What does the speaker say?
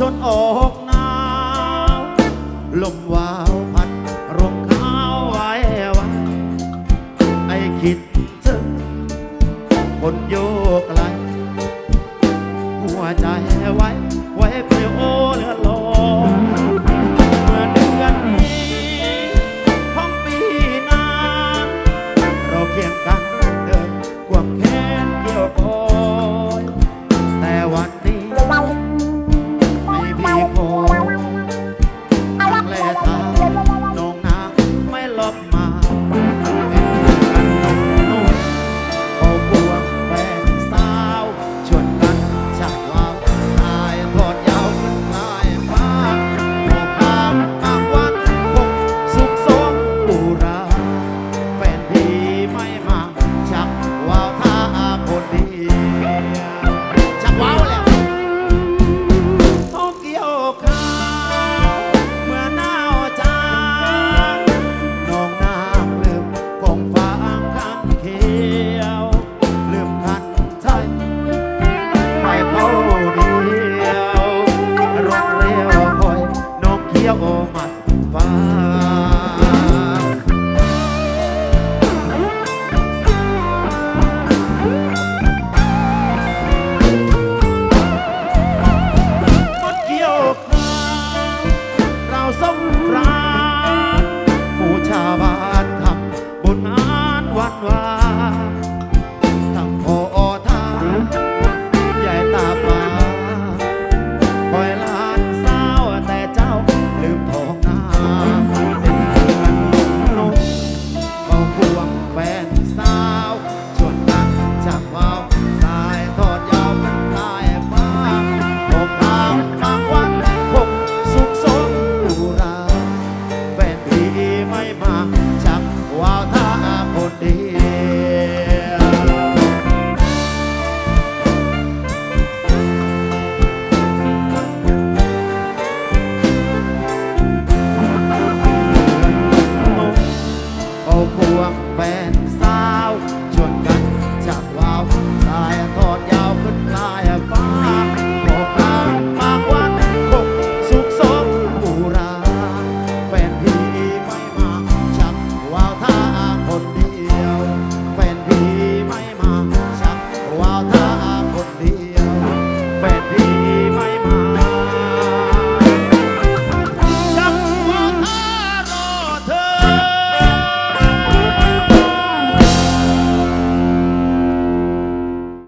จนอกหนาวลมวาวพัดรองเท้าไว้ไว้ไอคิดถึงคนโยกไหลหัวใจไว้ ไว้เปลี่ยวเลือลอเมื่อเดือนนี้ของปีน้าเราเคียงกันเดินกวงแขนเกี่ยวคอ